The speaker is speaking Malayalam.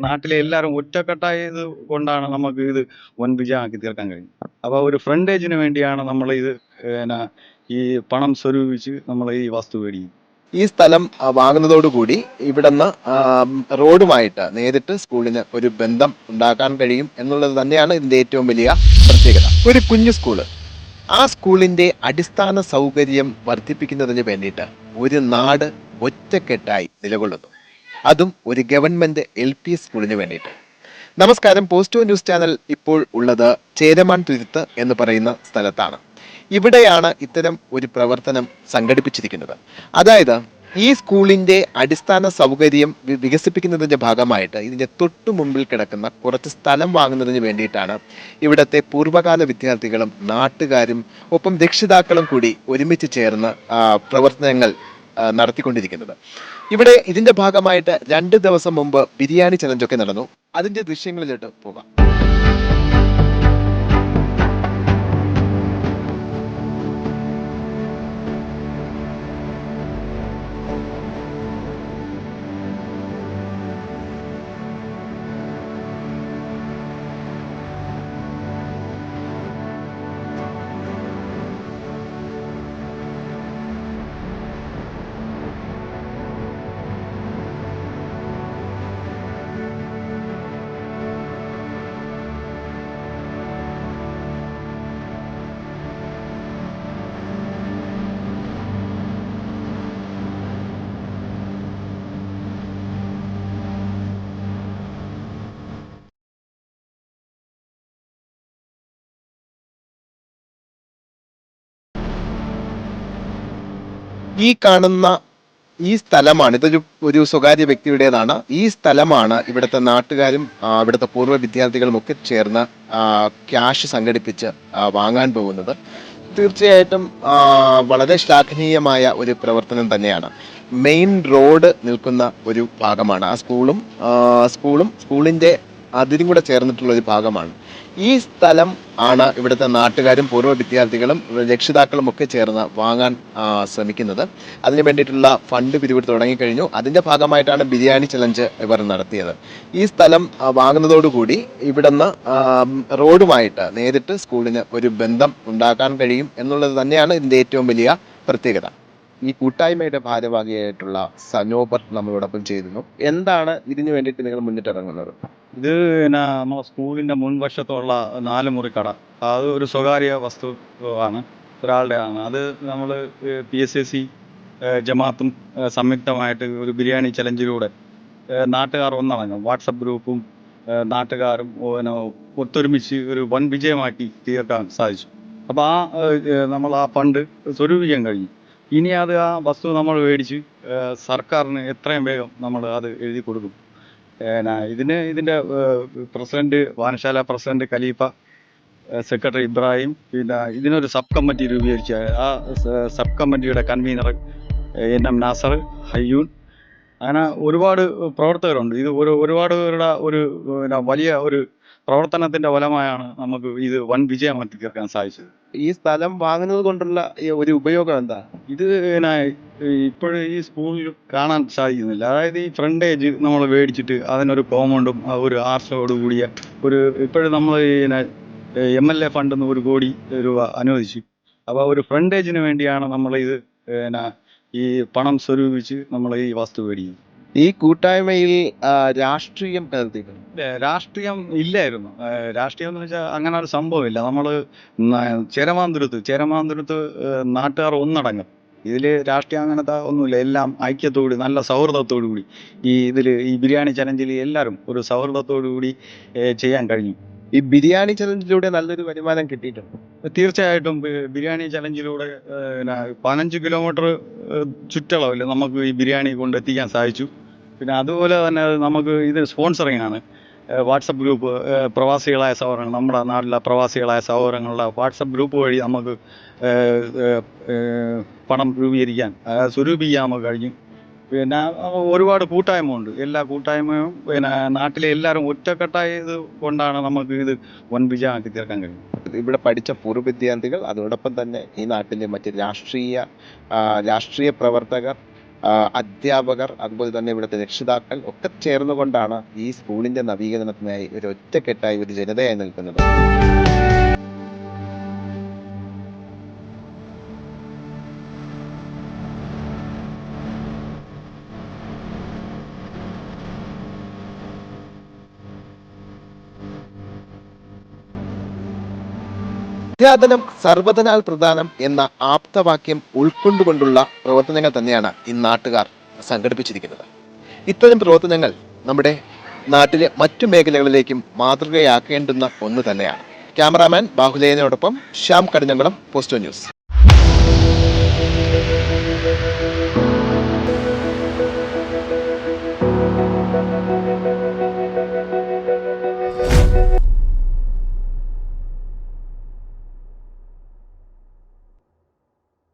നാട്ടിലെ എല്ലാവരും ഒറ്റക്കെട്ടായത് കൊണ്ടാണ് നമുക്ക് ഇത് വൻ വിജയമാക്കി തീർക്കാൻ കഴിഞ്ഞത് അപ്പോൾ ഒരു ഫ്രണ്ടേജിന് വേണ്ടിയാണ് നമ്മൾ ഇത് പിന്നെ ഈ പണം സ്വരൂപിച്ച് നമ്മൾ ഈ വസ്തു മേടിക്കും ഈ സ്ഥലം വാങ്ങുന്നതോടുകൂടി ഇവിടുന്ന് റോഡുമായിട്ട് നേരിട്ട് സ്കൂളിന് ഒരു ബന്ധം ഉണ്ടാക്കാൻ കഴിയും എന്നുള്ളത് തന്നെയാണ് ഇതിന്റെ ഏറ്റവും വലിയ പ്രത്യേകത. ഒരു കുഞ്ഞു സ്കൂൾ. ആ സ്കൂളിന്റെ അടിസ്ഥാന സൗകര്യം വർദ്ധിപ്പിക്കുന്നതിന് വേണ്ടിയിട്ട് ഒരു നാട് ഒറ്റക്കെട്ടായി നിലകൊള്ളുന്നു. അതും ഒരു ഗവൺമെന്റ് എൽ പി സ്കൂളിന് വേണ്ടിയിട്ട്. നമസ്കാരം പോസ്റ്റോ ന്യൂസ് ചാനൽ ഇപ്പോൾ ഉള്ളത് ചേരമാൻ തുരുത്ത് എന്ന് പറയുന്ന സ്ഥലത്താണ്. ഇവിടെയാണ് ഇത്തരം ഒരു പ്രവർത്തനം സംഘടിപ്പിച്ചിരിക്കുന്നത്. അതായത് ഈ സ്കൂളിന്റെ അടിസ്ഥാന സൗകര്യം വികസിപ്പിക്കുന്നതിന്റെ ഭാഗമായിട്ട് ഇതിന്റെ തൊട്ടു മുമ്പിൽ കിടക്കുന്ന കുറച്ച് സ്ഥലം വാങ്ങുന്നതിന് വേണ്ടിയിട്ടാണ് ഇവിടുത്തെ പൂർവകാല വിദ്യാർത്ഥികളും നാട്ടുകാരും ഒപ്പം രക്ഷിതാക്കളും കൂടി ഒരുമിച്ച് ചേർന്ന് പ്രവർത്തനങ്ങൾ നടത്തിക്കൊണ്ടിരിക്കുന്നത്. ഇവിടെ ഇതിന്റെ ഭാഗമായിട്ട് രണ്ട് ദിവസം മുമ്പ് ബിരിയാണി ചലഞ്ചൊക്കെ നടന്നു. അതിന്റെ ദൃശ്യങ്ങളിലോട്ട് പോകാം. ഈ കാണുന്ന ഈ സ്ഥലമാണ് ഇതൊരു ഒരു സ്വകാര്യ വ്യക്തിയുടേതാണ്. ഈ സ്ഥലമാണ് ഇവിടുത്തെ നാട്ടുകാരും ഇവിടുത്തെ പൂർവ വിദ്യാർത്ഥികളും ഒക്കെ ചേർന്ന് ക്യാഷ് സംഘടിപ്പിച്ച് വാങ്ങാൻ പോകുന്നത്. തീർച്ചയായിട്ടും വളരെ ശ്ലാഘനീയമായ ഒരു പ്രവർത്തനം തന്നെയാണ്. മെയിൻ റോഡ് നിൽക്കുന്ന ഒരു ഭാഗമാണ്. ആ സ്കൂളും സ്കൂളും സ്കൂളിന്റെ അതിരും കൂടെ ചേർന്നിട്ടുള്ള ഒരു ഭാഗമാണ്. ഈ സ്ഥലം ആണ് ഇവിടുത്തെ നാട്ടുകാരും പൂർവ വിദ്യാർത്ഥികളും രക്ഷിതാക്കളും ഒക്കെ ചേർന്ന് വാങ്ങാൻ ശ്രമിക്കുന്നത്. അതിന് വേണ്ടിയിട്ടുള്ള ഫണ്ട് പിരിവിട്ട് തുടങ്ങിക്കഴിഞ്ഞു. അതിന്റെ ഭാഗമായിട്ടാണ് ബിരിയാണി ചലഞ്ച് ഇവർ നടത്തിയത്. ഈ സ്ഥലം വാങ്ങുന്നതോടുകൂടി ഇവിടുന്ന് റോഡുമായിട്ട് നേരിട്ട് സ്കൂളിന് ഒരു ബന്ധം ഉണ്ടാക്കാൻ കഴിയും എന്നുള്ളത് തന്നെയാണ് ഇതിന്റെ ഏറ്റവും വലിയ പ്രത്യേകത. ഈ കൂട്ടായ്മയുടെ ഭാരവാഹിയായിട്ടുള്ള സനോബർ നമ്മളോടൊപ്പം ചേരുന്നു. എന്താണ് ഇതിനു വേണ്ടിയിട്ട് നിങ്ങൾ മുന്നിട്ടിറങ്ങുന്നത്? ഇത് പിന്നെ നമ്മുടെ സ്കൂളിന്റെ മുൻവശത്തുള്ള നാല് മുറി കട. അത് ഒരു സ്വകാര്യ വസ്തു ആണ് ഒരാളുടെ ആണ് അത് നമ്മൾ പി എസ് എ സി ജമാത്തും സംയുക്തമായിട്ട് ഒരു ബിരിയാണി ചലഞ്ചിലൂടെ നാട്ടുകാർ ഒന്നടങ്ങും. വാട്സപ്പ് ഗ്രൂപ്പും നാട്ടുകാരും പിന്നെ ഒത്തൊരുമിച്ച് ഒരു വൻ വിജയമാക്കി തീർക്കാൻ സാധിച്ചു. അപ്പോൾ ആ നമ്മൾ ആ ഫണ്ട് സ്വരൂപിക്കാൻ കഴിഞ്ഞു. ഇനി അത് ആ വസ്തു നമ്മൾ മേടിച്ച് സർക്കാരിന് എത്രയും വേഗം നമ്മൾ അത് എഴുതി കൊടുക്കും. പിന്നെ ഇതിന് ഇതിന്റെ പ്രസിഡന്റ് വായനശാല പ്രസിഡന്റ് ഖലീഫ സെക്രട്ടറി ഇബ്രാഹിം പിന്നെ ഇതിനൊരു സബ് കമ്മിറ്റി രൂപീകരിച്ച ആ സബ് കമ്മിറ്റിയുടെ കൺവീനർ എൻ എം നാസർ ഹയ്യൂൻ അങ്ങനെ ഒരുപാട് പ്രവർത്തകരുണ്ട്. ഇത് ഒരു ഒരുപാട് പേരുടെ ഒരു വലിയ ഒരു പ്രവർത്തനത്തിന്റെ ഫലമായാണ് നമുക്ക് ഇത് വൻ വിജയമാക്കി തീർക്കാൻ സാധിച്ചത്. ഈ സ്ഥലം വാങ്ങുന്നത് കൊണ്ടുള്ള ഒരു ഉപയോഗം എന്താ? ഇത് ഇപ്പോഴും ഈ സ്കൂളിൽ കാണാൻ സാധിക്കുന്നില്ല. അതായത് ഈ ഫ്രണ്ട് ഏജ് നമ്മൾ മേടിച്ചിട്ട് അതിനൊരു കോമൗണ്ടും ഒരു ആർച്ചോട് കൂടിയ ഒരു ഇപ്പോഴും നമ്മൾ എം എൽ എ ഫണ്ടിൽ നിന്ന് ഒരു കോടി രൂപ അനുവദിച്ചു. അപ്പോൾ ഒരു ഫ്രണ്ട് ഏജിന് വേണ്ടിയാണ് നമ്മൾ ഇത് ഈ പണം സ്വരൂപിച്ച് നമ്മൾ ഈ വസ്തു മേടിക്കുന്നത്. ഈ കൂട്ടായ്മയിൽ രാഷ്ട്രീയം രാഷ്ട്രീയം ഇല്ലായിരുന്നു. രാഷ്ട്രീയം എന്ന് വെച്ചാൽ അങ്ങനെ ഒരു സംഭവമില്ല. നമ്മൾ ചേരമാന്തുരത്ത് ചേരമാന്തുരത്ത് നാട്ടുകാർ ഒന്നടങ്ങും ഇതിൽ രാഷ്ട്രീയം അങ്ങനത്തെ ഒന്നുമില്ല. എല്ലാം ഐക്യത്തോട് നല്ല സൗഹൃദത്തോടു കൂടി ഈ ഇതിൽ ഈ ബിരിയാണി ചലഞ്ചിൽ എല്ലാവരും ഒരു സൗഹൃദത്തോടു കൂടി ചെയ്യാൻ കഴിഞ്ഞു. ഈ ബിരിയാണി ചലഞ്ചിലൂടെ നല്ലൊരു വരുമാനം കിട്ടിയിട്ടുണ്ട്. തീർച്ചയായിട്ടും ബിരിയാണി ചലഞ്ചിലൂടെ പതിനഞ്ച് കിലോമീറ്റർ ചുറ്റളവിൽ നമുക്ക് ഈ ബിരിയാണി കൊണ്ട് എത്തിക്കാൻ സാധിച്ചു. പിന്നെ അതുപോലെ തന്നെ നമുക്ക് ഇത് സ്പോൺസറിങ് ആണ് വാട്സപ്പ് ഗ്രൂപ്പ് പ്രവാസികളായ സഹോദരങ്ങൾ നമ്മുടെ നാട്ടിലെ പ്രവാസികളായ സഹോദരങ്ങളുടെ വാട്സപ്പ് ഗ്രൂപ്പ് വഴി നമുക്ക് പണം രൂപീകരിക്കാൻ സ്വരൂപിക്കാൻ നമുക്ക് കഴിഞ്ഞു. പിന്നെ ഒരുപാട് കൂട്ടായ്മ ഉണ്ട് എല്ലാ കൂട്ടായ്മയും പിന്നെ നാട്ടിലെ എല്ലാവരും ഒറ്റക്കെട്ടായത് കൊണ്ടാണ് നമുക്ക് ഇത് വൻ വിജയമാക്കി തീർക്കാൻ കഴിയും ഇവിടെ പഠിച്ച പൂർവ വിദ്യാർത്ഥികൾ അതോടൊപ്പം തന്നെ ഈ നാട്ടിലെ മറ്റ് രാഷ്ട്രീയ രാഷ്ട്രീയ പ്രവർത്തകർ അധ്യാപകർ അതുപോലെ തന്നെ ഇവിടുത്തെ രക്ഷിതാക്കൾ ഒക്കെ ചേർന്നുകൊണ്ടാണ് ഈ സ്കൂളിന്റെ നവീകരണത്തിനായി ഒരു ഒറ്റക്കെട്ടായി ഒരു ജനതയായി നിൽക്കുന്നത്. അധ്യാപനം സർവതനാൽ പ്രധാനം എന്ന ആപ്തവാക്യം ഉൾക്കൊണ്ടുകൊണ്ടുള്ള പ്രവർത്തനങ്ങൾ തന്നെയാണ് ഈ നാട്ടുകാർ സംഘടിപ്പിച്ചിരിക്കുന്നത്. ഇത്തരം പ്രവർത്തനങ്ങൾ നമ്മുടെ നാട്ടിലെ മറ്റു മേഖലകളിലേക്കും മാതൃകയാക്കേണ്ടുന്ന ഒന്ന് തന്നെയാണ്. ക്യാമറാമാൻ ബാഹുലേനോടൊപ്പം ശ്യാം കടിഞ്ഞങ്കുളം പോസ്റ്റോ ന്യൂസ്.